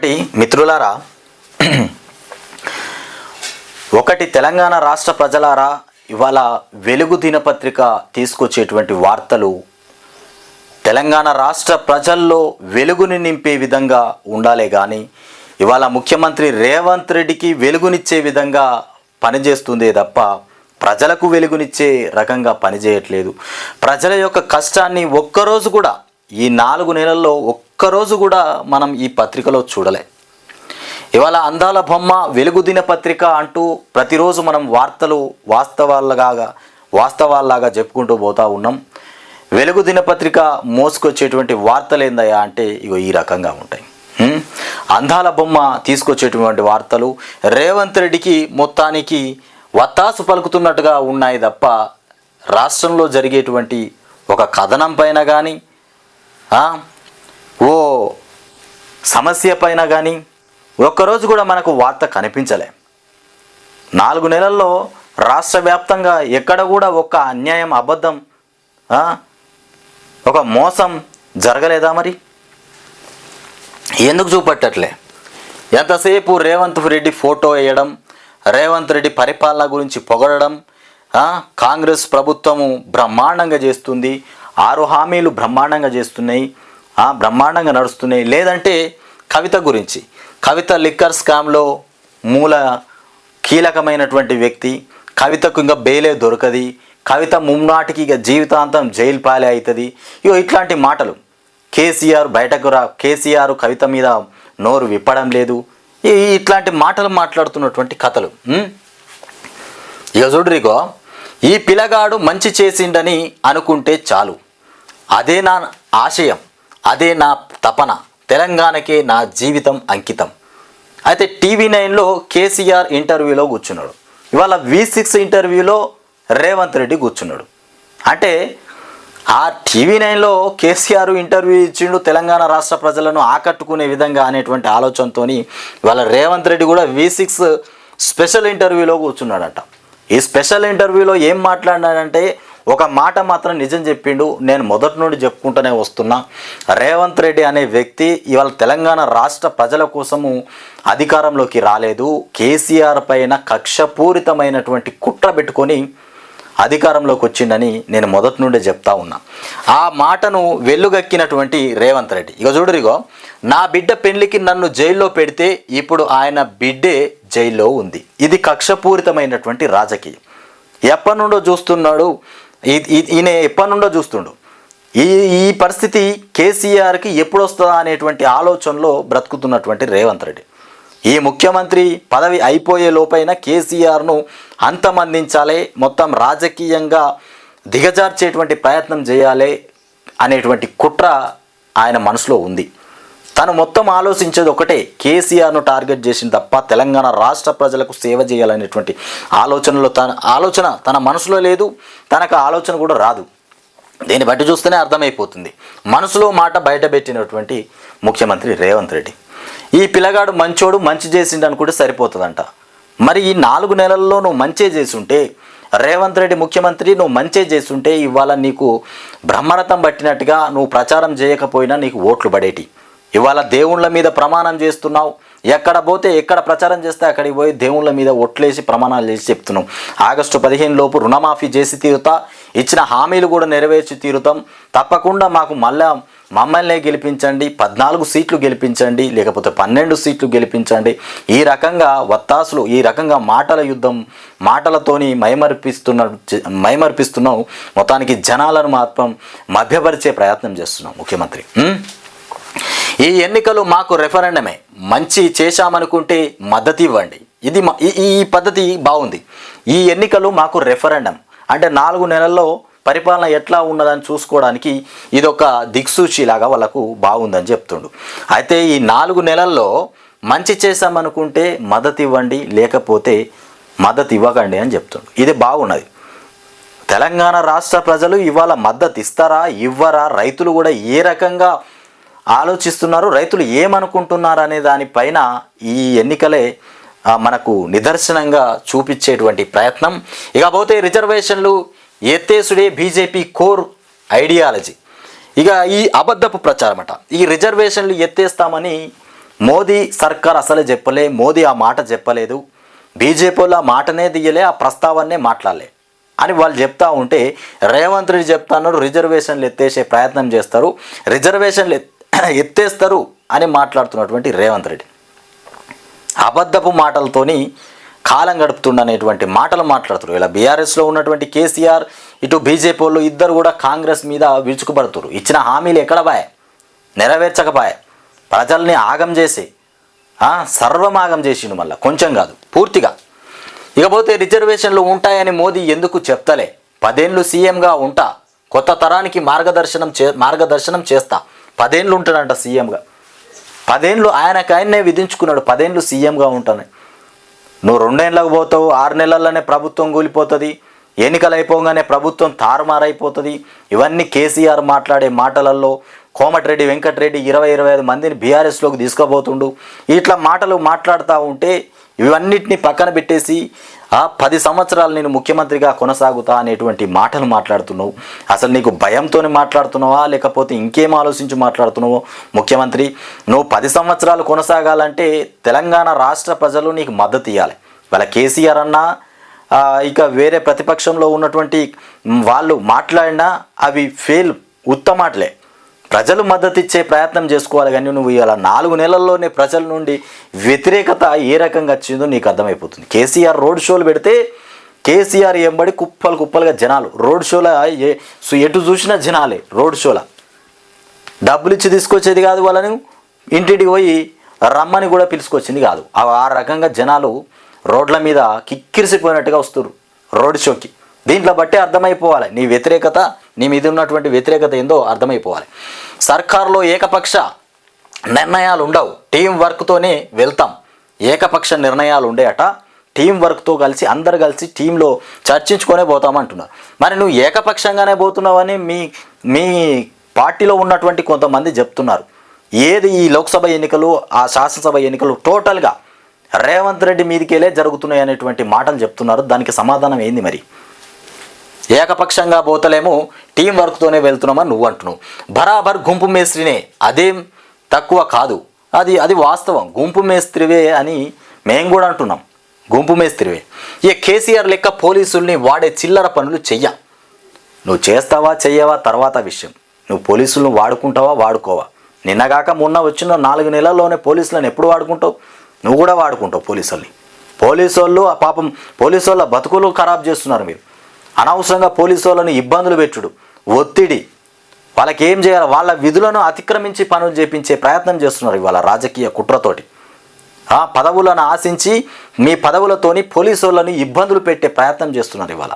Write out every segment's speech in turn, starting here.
ఒకటి మిత్రులారా ఒకటి తెలంగాణ రాష్ట్ర ప్రజలారా ఇవాళ వెలుగు దినపత్రిక తీసుకొచ్చేటువంటి వార్తలు తెలంగాణ రాష్ట్ర ప్రజల్లో వెలుగుని నింపే విధంగా ఉండాలే కానీ ఇవాళ ముఖ్యమంత్రి రేవంత్ రెడ్డికి వెలుగునిచ్చే విధంగా పనిచేస్తుందే తప్ప ప్రజలకు వెలుగునిచ్చే రకంగా పనిచేయట్లేదు. ప్రజల యొక్క కష్టాన్ని ఒక్కరోజు కూడా ఈ నాలుగు నెలల్లో ఒక్కరోజు కూడా మనం ఈ పత్రికలో చూడలే. ఇవాళ అందాల బొమ్మ వెలుగు దినపత్రిక అంటూ ప్రతిరోజు మనం వార్తలు వాస్తవాలుగా వాస్తవాల్లాగా చెప్పుకుంటూ పోతా ఉన్నాం. వెలుగు దినపత్రిక మోసుకొచ్చేటువంటి వార్తలు ఏందయ్యా అంటే ఇగో ఈ రకంగా ఉంటాయి. అందాల బొమ్మ తీసుకొచ్చేటువంటి వార్తలు రేవంత్ రెడ్డికి మొత్తానికి వత్తాసు పలుకుతున్నట్టుగా ఉన్నాయి తప్ప రాష్ట్రంలో జరిగేటువంటి ఒక కథనం పైన కానీ సమస్య పైన కానీ ఒక్కరోజు కూడా మనకు వార్త కనిపించలే. నాలుగు నెలల్లో రాష్ట్ర వ్యాప్తంగా ఎక్కడ కూడా ఒక్క అన్యాయం అబద్ధం ఒక మోసం జరగలేదా మరి? ఎందుకు చూపట్టట్లే? ఎంతసేపు రేవంత్ రెడ్డి ఫోటో వేయడం రేవంత్ రెడ్డి పరిపాలన గురించి పొగడడం కాంగ్రెస్ ప్రభుత్వము బ్రహ్మాండంగా చేస్తుంది ఆరు హామీలు బ్రహ్మాండంగా చేస్తున్నాయి బ్రహ్మాండంగా నడుస్తున్నాయి లేదంటే కవిత గురించి. కవిత లిక్కర్ స్కామ్లో మూల కీలకమైనటువంటి వ్యక్తి. కవితకు ఇంకా బెయిలే దొరకది. కవిత ముమ్నాటికి ఇక జీవితాంతం జైలు పాలే అవుతుంది ఇగో ఇట్లాంటి మాటలు. కేసీఆర్ బయటకు రా కేసీఆర్ కవిత మీద నోరు విప్పడం లేదు. ఈ ఇట్లాంటి మాటలు మాట్లాడుతున్నటువంటి కథలు ఇక చూడరిగో ఈ పిల్లగాడు మంచి చేసిండని అనుకుంటే చాలు. అదే నా ఆశయం. అదే నా తపన. తెలంగాణకే నా జీవితం అంకితం. అయితే టీవీ నైన్లో కేసీఆర్ ఇంటర్వ్యూలో కూర్చున్నాడు. ఇవాళ వి సిక్స్ ఇంటర్వ్యూలో రేవంత్ రెడ్డి కూర్చున్నాడు. అంటే ఆ టీవీ నైన్లో కేసీఆర్ ఇంటర్వ్యూ ఇచ్చిండు తెలంగాణ రాష్ట్ర ప్రజలను ఆకట్టుకునే విధంగా అనేటువంటి ఆలోచనతోని ఇవాళ రేవంత్ రెడ్డి కూడా వి సిక్స్ స్పెషల్ ఇంటర్వ్యూలో కూర్చున్నాడట. ఈ స్పెషల్ ఇంటర్వ్యూలో ఏం మాట్లాడినాడంటే ఒక మాట మాత్రం నిజం చెప్పిండు. నేను మొదటి నుండి చెప్పుకుంటూనే వస్తున్నా. రేవంత్ రెడ్డి అనే వ్యక్తి ఇవాళ తెలంగాణ రాష్ట్ర ప్రజల కోసము అధికారంలోకి రాలేదు. కేసీఆర్ పైన కక్షపూరితమైనటువంటి కుట్ర పెట్టుకొని అధికారంలోకి వచ్చిండని నేను మొదటి నుండే చెప్తా ఉన్నా. ఆ మాటను వెల్లుగక్కినటువంటి రేవంత్ రెడ్డి. ఇక చూడరిగో నా బిడ్డ పెళ్ళికి నన్ను జైల్లో పెడితే ఇప్పుడు ఆయన బిడ్డే జైల్లో ఉంది. ఇది కక్షపూరితమైనటువంటి రాజకీయం. ఎప్పటి నుండో చూస్తున్నాడు ఈయన ఎప్పటి నుండో చూస్తుండు. ఈ ఈ పరిస్థితి కేసీఆర్కి ఎప్పుడు వస్తుందా అనేటువంటి ఆలోచనలో బ్రతుకుతున్నటువంటి రేవంత్ రెడ్డి. ఈ ముఖ్యమంత్రి పదవి అయిపోయే లోపైన కేసీఆర్ను అంతమందించాలి మొత్తం రాజకీయంగా దిగజార్చేటువంటి ప్రయత్నం చేయాలి అనేటువంటి కుట్ర ఆయన మనసులో ఉంది. తను మొత్తం ఆలోచించేది ఒకటే కేసీఆర్ను టార్గెట్ చేసిన తప్ప తెలంగాణ రాష్ట్ర ప్రజలకు సేవ చేయాలనేటువంటి ఆలోచనలో తన ఆలోచన తన మనసులో లేదు తనకు ఆలోచన కూడా రాదు. దీన్ని బట్టి చూస్తేనే అర్థమైపోతుంది. మనసులో మాట బయటపెట్టినటువంటి ముఖ్యమంత్రి రేవంత్ రెడ్డి. ఈ పిల్లగాడు మంచోడు మంచి చేసిండు అనుకుంటే సరిపోతుందంట. మరి ఈ నాలుగు నెలల్లో నువ్వు మంచే చేసుంటే రేవంత్ రెడ్డి ముఖ్యమంత్రి నువ్వు మంచే చేస్తుంటే ఇవాళ నీకు బ్రహ్మరథం పట్టినట్టుగా నువ్వు ప్రచారం చేయకపోయినా నీకు ఓట్లు పడేటి. ఇవాళ దేవుళ్ళ మీద ప్రమాణం చేస్తున్నావు. ఎక్కడ పోతే ఎక్కడ ప్రచారం చేస్తే అక్కడికి పోయి దేవుళ్ళ మీద ఒట్లేసి ప్రమాణాలు చేసి చెప్తున్నాం ఆగస్టు పదిహేను లోపు రుణమాఫీ చేసి తీరుతా. ఇచ్చిన హామీలు కూడా నెరవేర్చి తీరుతాం. తప్పకుండా మాకు మళ్ళా మమ్మల్నే గెలిపించండి. పద్నాలుగు సీట్లు గెలిపించండి. లేకపోతే పన్నెండు సీట్లు గెలిపించండి. ఈ రకంగా వత్తాసులు ఈ రకంగా మాటల యుద్ధం మాటలతోని మైమర్పిస్తున్న మైమర్పిస్తున్నాం మొత్తానికి జనాలను మాత్రం మభ్యపరిచే ప్రయత్నం చేస్తున్నాం ముఖ్యమంత్రి. ఈ ఎన్నికలు మాకు రెఫరెండమే మంచి చేశామనుకుంటే మద్దతు ఇవ్వండి. ఇది ఈ ఈ పద్ధతి బాగుంది. ఈ ఎన్నికలు మాకు రెఫరెండం అంటే నాలుగు నెలల్లో పరిపాలన ఎట్లా ఉన్నదని చూసుకోవడానికి ఇదొక దిక్సూచిలాగా వాళ్ళకు బాగుందని చెప్తుండు. అయితే ఈ నాలుగు నెలల్లో మంచి చేశామనుకుంటే మద్దతు ఇవ్వండి లేకపోతే మద్దతు ఇవ్వకండి అని చెప్తుండు. ఇది బాగున్నది. తెలంగాణ రాష్ట్ర ప్రజలు ఇవాళ మద్దతు ఇస్తారా ఇవ్వరా? రైతులు కూడా ఏ రకంగా ఆలోచిస్తున్నారు రైతులు ఏమనుకుంటున్నారు అనే దానిపైన ఈ ఎన్నికలే మనకు నిదర్శనంగా చూపించేటువంటి ప్రయత్నం. ఇకపోతే రిజర్వేషన్లు ఎత్తేసుడే బీజేపీ కోర్ ఐడియాలజీ. ఇక ఈ అబద్ధపు ప్రచారం అట ఈ రిజర్వేషన్లు ఎత్తేస్తామని మోదీ సర్కార్ అసలే చెప్పలే మోదీ ఆ మాట చెప్పలేదు. బీజేపీలో ఆ మాటనే దియ్యలే ఆ ప్రస్తావనే మాట్లాడలే అని వాళ్ళు చెప్తా ఉంటే రేవంత్ రెడ్డి చెప్తాను రిజర్వేషన్లు ఎత్తేసే ప్రయత్నం చేస్తారు. రిజర్వేషన్లు ఎత్తేస్తారు అని మాట్లాడుతున్నటువంటి రేవంత్ రెడ్డి. అబద్ధపు మాటలతోని కాలం గడుపుతుండనేటువంటి మాటలు మాట్లాడుతారు ఇలా బీఆర్ఎస్లో ఉన్నటువంటి కేసీఆర్ ఇటు బీజేపీ వాళ్ళు ఇద్దరు కూడా కాంగ్రెస్ మీద విరుచుకుపడుతురు ఇచ్చిన హామీలు ఎక్కడ బాయ్? నెరవేర్చకపాయే. ప్రజల్ని ఆగం చేసి సర్వమాగం చేసిండు మళ్ళీ. కొంచెం కాదు పూర్తిగా. ఇకపోతే రిజర్వేషన్లు ఉంటాయని మోదీ ఎందుకు చెప్తలే? పదేళ్ళు సీఎంగా ఉంటా. కొత్త తరానికి మార్గదర్శనం చే మార్గదర్శనం చేస్తా. పదేళ్ళు ఉంటాడంట సీఎంగా. పదేళ్ళు ఆయనకు ఆయన్నే విధించుకున్నాడు పదేళ్ళు సీఎంగా ఉంటాను. నువ్వు రెండేళ్ళకు పోతావు ఆరు నెలల్లోనే ప్రభుత్వం కూలిపోతుంది ఎన్నికలు అయిపోగానే ప్రభుత్వం తారుమారైపోతుంది. ఇవన్నీ కేసీఆర్ మాట్లాడే మాటలలో కోమటిరెడ్డి వెంకటరెడ్డి ఇరవై ఇరవై ఐదు మందిని బీఆర్ఎస్లోకి తీసుకుపోతుండు. ఇట్లా మాటలు మాట్లాడుతూ ఉంటే ఇవన్నిటిని పక్కన పెట్టేసి ఆ పది సంవత్సరాలు నేను ముఖ్యమంత్రిగా కొనసాగుతా అనేటువంటి మాటలు మాట్లాడుతున్నావు. అసలు నీకు భయంతో మాట్లాడుతున్నావా? లేకపోతే ఇంకేం ఆలోచించి మాట్లాడుతున్నావో? ముఖ్యమంత్రి నువ్వు పది సంవత్సరాలు కొనసాగాలంటే తెలంగాణ రాష్ట్ర ప్రజలు నీకు మద్దతు ఇవ్వాలి వాళ్ళ కేసీఆర్ అన్నా ఇక వేరే ప్రతిపక్షంలో ఉన్నటువంటి వాళ్ళు మాట్లాడినా అవి ఫెయిల్ ఉత్తమాటలే ప్రజలు మద్దతు ఇచ్చే ప్రయత్నం చేసుకోవాలి కానీ నువ్వు ఇలా నాలుగు నెలల్లోనే ప్రజల నుండి వ్యతిరేకత ఏ రకంగా వచ్చిందో నీకు అర్థమైపోతుంది. కేసీఆర్ రోడ్ షోలు పెడితే కేసీఆర్ ఎంబడి కుప్పలు కుప్పలుగా జనాలు. రోడ్ షోల ఏ సో ఎటు చూసినా జనాలే రోడ్ షోల. డబ్బులు ఇచ్చి తీసుకొచ్చేది కాదు వాళ్ళని. ఇంటింటికి పోయి రమ్మని కూడా పిలుచుకొచ్చింది కాదు. ఆ ఆ రకంగా జనాలు రోడ్ల మీద కిక్కిరిసిపోయినట్టుగా వస్తారు రోడ్ షోకి. దీంట్లో బట్టే అర్థమైపోవాలి. నీ వ్యతిరేకత నీ మీద ఉన్నటువంటి వ్యతిరేకత ఏందో అర్థమైపోవాలి. సర్కారులో ఏకపక్ష నిర్ణయాలు ఉండవు. టీం వర్క్తోనే వెళ్తాం. ఏకపక్ష నిర్ణయాలు ఉండేట టీం వర్క్తో కలిసి అందరు కలిసి టీంలో చర్చించుకొనే పోతామంటున్నారు మరి నువ్వు ఏకపక్షంగానే పోతున్నావని మీ మీ పార్టీలో ఉన్నటువంటి కొంతమంది చెప్తున్నారు. ఏది ఈ లోక్సభ ఎన్నికలు ఆ శాసనసభ ఎన్నికలు టోటల్గా రేవంత్ రెడ్డి మీదికెళ్ళే జరుగుతున్నాయి అనేటువంటి మాటలు చెప్తున్నారు. దానికి సమాధానం ఏంది మరి? ఏకపక్షంగా పోతలేము టీం వర్క్తోనే వెళ్తున్నామని నువ్వు అంటున్నావు. బరాబర్ గుంపు మేస్త్రినే అదేం తక్కువ కాదు. అది అది వాస్తవం. గుంపు మేస్త్రివే అని మేము కూడా అంటున్నాం. గుంపు మేస్త్రివే. ఇక కేసీఆర్ లెక్క పోలీసుల్ని వాడే చిల్లర పనులు చెయ్య. నువ్వు చేస్తావా చెయ్యవా తర్వాత విషయం. నువ్వు పోలీసులను వాడుకుంటావా వాడుకోవా. నిన్నగాక మొన్న వచ్చిన నాలుగు నెలల్లోనే పోలీసులను ఎప్పుడు వాడుకుంటావు? నువ్వు కూడా వాడుకుంటావు పోలీసుల్ని. పోలీసు వాళ్ళు ఆ పాపం పోలీసు వాళ్ళ బతుకులు ఖరాబ్ చేస్తున్నారు మీరు. అనవసరంగా పోలీసు వాళ్ళని ఇబ్బందులు పెట్టుడు. ఒత్తిడి. వాళ్ళకి ఏం చేయాలి? వాళ్ళ విధులను అతిక్రమించి పనులు చేపించే ప్రయత్నం చేస్తున్నారు ఇవాళ రాజకీయ కుట్రతోటి. ఆ పదవులను ఆశించి మీ పదవులతోని పోలీసు వాళ్ళని ఇబ్బందులు పెట్టే ప్రయత్నం చేస్తున్నారు ఇవాళ.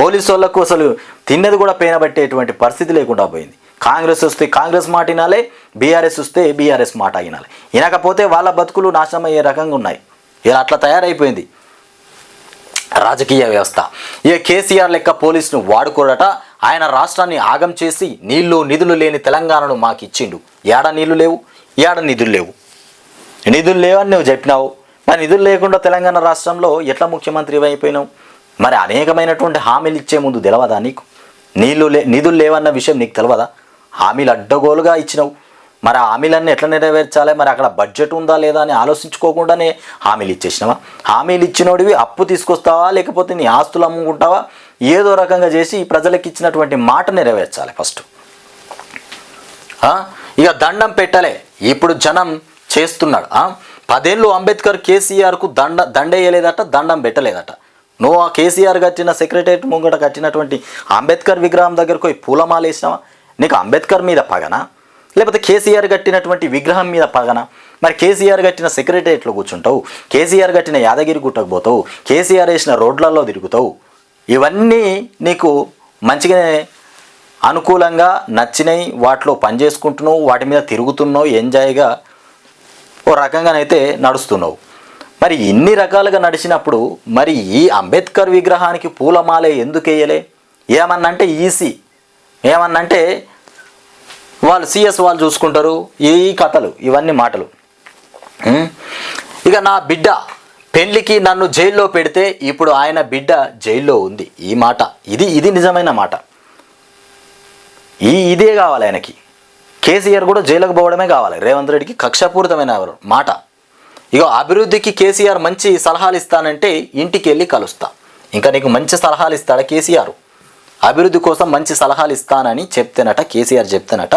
పోలీసు వాళ్ళకు అసలు తిన్నది కూడా పేనబట్టేటువంటి పరిస్థితి లేకుండా పోయింది. కాంగ్రెస్ వస్తే కాంగ్రెస్ మాట వినాలి బీఆర్ఎస్ వస్తే బీఆర్ఎస్ మాట వినాలి వినకపోతే వాళ్ళ బతుకులు నాశనం అయ్యే రకంగా ఉన్నాయి. ఇలా అట్లా తయారైపోయింది. రాజకీయ వ్యవస్థ. ఇక కేసీఆర్ లెక్క పోలీసును వాడుకోడట? ఆయన రాష్ట్రాన్ని ఆగం చేసి నీళ్ళు నిధులు లేని తెలంగాణను మాకు ఇచ్చిండు ఏడ నీళ్ళు లేవు? ఏడ నిధులు లేవు? నిధులు లేవని నువ్వు చెప్పినావు. మరి నిధులు లేకుండా తెలంగాణ రాష్ట్రంలో ఎట్లా ముఖ్యమంత్రి అయిపోయినావు? మరి అనేకమైనటువంటి హామీలు ఇచ్చే ముందు తెలవదా నీకు? నీళ్ళు లే నిధులు లేవన్న విషయం నీకు తెలవదా? హామీలు అడ్డగోలుగా ఇచ్చినావు. మరి హామీలన్నీ ఎట్లా నెరవేర్చాలి? మరి అక్కడ బడ్జెట్ ఉందా లేదా అని ఆలోచించుకోకుండానే హామీలు ఇచ్చేసినావా? హామీలు ఇచ్చినోడివి అప్పు తీసుకొస్తావా? లేకపోతే నీ ఆస్తులు అమ్ముకుంటావా? ఏదో రకంగా చేసి ప్రజలకు ఇచ్చినటువంటి మాట నెరవేర్చాలి ఫస్ట్. ఇక దండం పెట్టలే. ఇప్పుడు జనం చేస్తున్నాడు. పదేళ్ళు అంబేద్కర్ కేసీఆర్కు దండ దండేయలేదట దండం పెట్టలేదట. నువ్వు ఆ కేసీఆర్ కట్టిన సెక్రటరియట్ ముంగట కట్టినటువంటి అంబేద్కర్ విగ్రహం దగ్గరకు పోయి పూలమాల వేసినావా? నీకు అంబేద్కర్ మీద పగనా? లేకపోతే కేసీఆర్ కట్టినటువంటి విగ్రహం మీద పగన. మరి కేసీఆర్ కట్టిన సెక్రటరియట్లో కూర్చుంటావు. కేసీఆర్ కట్టిన యాదగిరి గుట్టకు పోతావు. కేసీఆర్ వేసిన రోడ్లలో తిరుగుతావు. ఇవన్నీ నీకు మంచిగానే అనుకూలంగా నచ్చినాయి వాటిలో పనిచేసుకుంటున్నావు వాటి మీద తిరుగుతున్నావు ఎంజాయ్గా ఓ రకంగానైతే నడుస్తున్నావు. మరి ఇన్ని రకాలుగా నడిచినప్పుడు మరి ఈ అంబేద్కర్ విగ్రహానికి పూలమాలే ఎందుకు వేయలే? ఏమన్నంటే ఈసీ. ఏమన్నంటే వాళ్ళు సిఎస్ వాళ్ళు చూసుకుంటారు ఈ కథలు ఇవన్నీ మాటలు. ఇక నా బిడ్డ పెళ్ళికి నన్ను జైల్లో పెడితే ఇప్పుడు ఆయన బిడ్డ జైల్లో ఉంది. ఈ మాట ఇది ఇది నిజమైన మాట. ఈ ఇదే కావాలి ఆయనకి. కేసీఆర్ కూడా జైలుకు పోవడమే కావాలి. రేవంత్ రెడ్డికి కక్షపూరితమైన మాట. ఇగో అభివృద్ధికి కేసీఆర్ మంచి సలహాలు ఇస్తానంటే ఇంటికి వెళ్ళి కలుస్తా. ఇంకా నీకు మంచి సలహాలు ఇస్తాడా కేసీఆర్? అభివృద్ధి కోసం మంచి సలహాలు ఇస్తానని చెప్తేనట కేసీఆర్ చెప్తేనట.